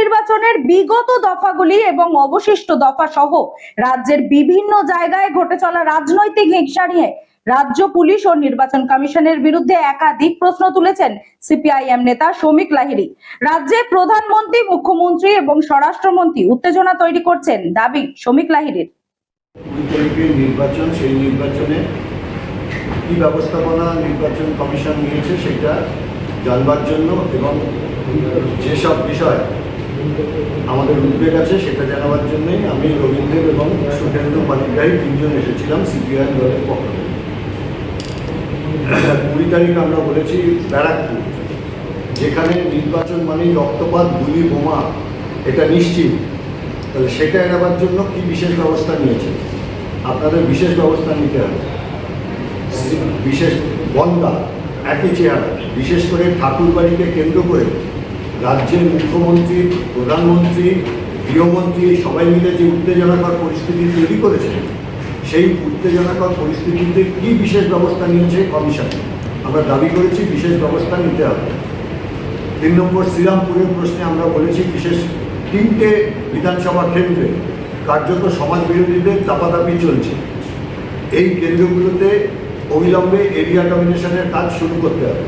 নির্বাচনের বিগত দফাগুলি এবং অবশিষ্ট দফা সহ রাজ্যের বিভিন্ন জায়গায় ঘটে চলা রাজনৈতিক হিংসা নিয়ে রাজ্য পুলিশ ও নির্বাচন কমিশনের বিরুদ্ধে একাধিক প্রশ্ন তুলেছেন সিপিআইএম নেতা শ্রমিক লাহিড়ী। রাজ্যে প্রধানমন্ত্রী, মুখ্যমন্ত্রী এবং স্বরাষ্ট্রমন্ত্রী উত্তেজনা তৈরি করছেন দাবি কুড়ি তারিখের নির্বাচন, সেই নির্বাচনে কী ব্যবস্থাপনা নির্বাচন কমিশন নিয়েছে সেটা জানবার জন্য এবং যেসব বিষয় আমাদের উদ্বেগ আছে সেটা জানাবার জন্যই আমি রবীন্দ্র এবং সুখেন্দ্র পানিগ্রাহী তিনজন এসেছিলাম সিপিআই দলের পক্ষ থেকে। কুড়ি তারিখ আমরা বলেছি ব্যারাকপুর, যেখানে নির্বাচন মানেই রক্তপাত, গুলি, বোমা, এটা নিশ্চিত। তাহলে সেটা এড়াবার জন্য কি বিশেষ ব্যবস্থা নিয়েছে? আপনাদের বিশেষ ব্যবস্থা নিতে হবে। বিশেষ বনগা, একই চেহারা বিশেষ করে ঠাকুরবাড়িকে কেন্দ্র করে রাজ্যের মুখ্যমন্ত্রী, প্রধানমন্ত্রী, গৃহমন্ত্রী, সবাই মিলে যে উত্তেজনাকর পরিস্থিতি তৈরি করেছে, সেই উত্তেজনাকর পরিস্থিতিতে কি বিশেষ ব্যবস্থা নিয়েছে কমিশন? আমরা দাবি করেছি বিশেষ ব্যবস্থা নিতে হবে। তিন নম্বর শ্রীরামপুরের প্রশ্নে আমরা বলেছি বিশেষ তিনটে বিধানসভা কেন্দ্রে কার্যত সমাজ বিরোধীদের দাপাদাপি চলছে। এই কেন্দ্রগুলোতে অবিলম্বে এরিয়া ডমিনেশনের কাজ শুরু করতে হবে।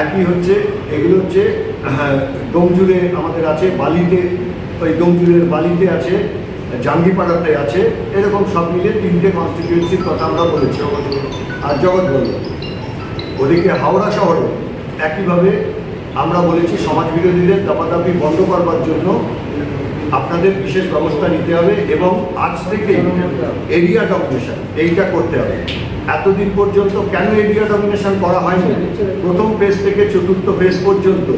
একই হচ্ছে এগুলো হচ্ছে হ্যাঁ, ডোমজুড়ে আমাদের আছে বালিতে ওই ডোমজুড়ের বালিতে আছে জাঙ্গিপাড়াতে আছে এরকম সব মিলে তিনটে কনস্টিটিউয়েন্সির কথা আমরা বলেছি আর জগৎ বলল ওদিকে হাওড়া শহরে একইভাবে আমরা বলেছি সমাজ বিরোধীদের দাপাদাপি বন্ধ করবার জন্য আপনাদের বিশেষ ব্যবস্থা নিতে হবে এবং আজ থেকে এরিয়া ডমিনেশন এইটা করতে হবে। এতদিন পর্যন্ত কেন এরিয়া ডমিনেশন করা হয়নি? প্রথম ফেজ থেকে চতুর্থ ফেজ পর্যন্ত।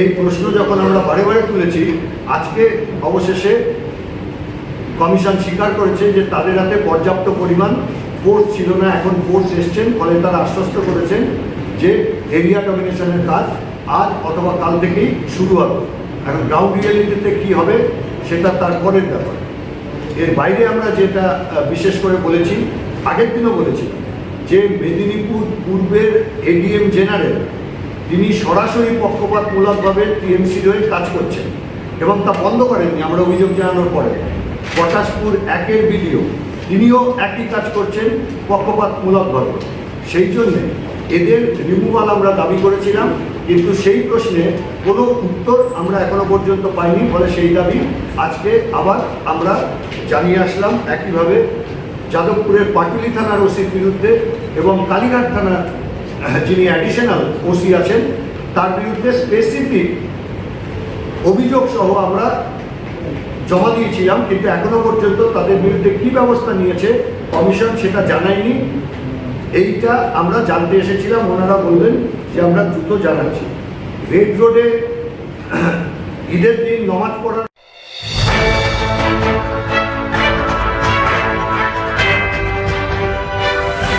এই প্রশ্ন যখন আমরা বারে বারে তুলেছি, আজকে অবশেষে কমিশন স্বীকার করেছে যে তাদের হাতে পর্যাপ্ত পরিমাণ ফোর্স ছিল না, এখন ফোর্স এসছেন, ফলে তারা আশ্বস্ত করেছেন যে এরিয়া ডমিনেশনের কাজ আজ অথবা কাল থেকেই শুরু হবে। এখন গ্রাউন্ড রিয়েলিটিতে কী হবে, সেটা তার তারপরের ব্যাপার। এর বাইরে আমরা যেটা বিশেষ করে বলেছি, আগের দিনও বলেছি, যে মেদিনীপুর পূর্বের এডিএম জেনারেল তিনি সরাসরি পক্ষপাতমূলকভাবে টিএমসির হয়ে কাজ করছেন এবং তা বন্ধ করেননি, আমরা অভিযোগ জানানোর পরে। পটাশপুর একের ভিডিও তিনিও একই কাজ করছেন পক্ষপাতমূলকভাবে। সেই জন্যে এদের রিমুভাল আমরা দাবি করেছিলাম কিন্তু সেই প্রশ্নে কোনো উত্তর আমরা এখনও পর্যন্ত পাইনি, ফলে সেই দাবি আজকে আবার আমরা জানিয়ে আসলাম একইভাবে যাদবপুরের পাটুলি থানার ওসির বিরুদ্ধে এবং কালীঘাট থানার যিনি অ্যাডিশনাল ওসি আছেন, তার বিরুদ্ধে স্পেসিফিক অভিযোগ সহ আমরা জমা দিয়েছিলাম, কিন্তু এখনও পর্যন্ত তাদের বিরুদ্ধে কি ব্যবস্থা নিয়েছে কমিশন সেটা জানায়নি। এইটা আমরা জানতে এসেছিলাম, ওনারা বললেন যে আমরা দ্রুত জানাচ্ছি। রেড রোডে ঈদের দিন নমাজ পড়ার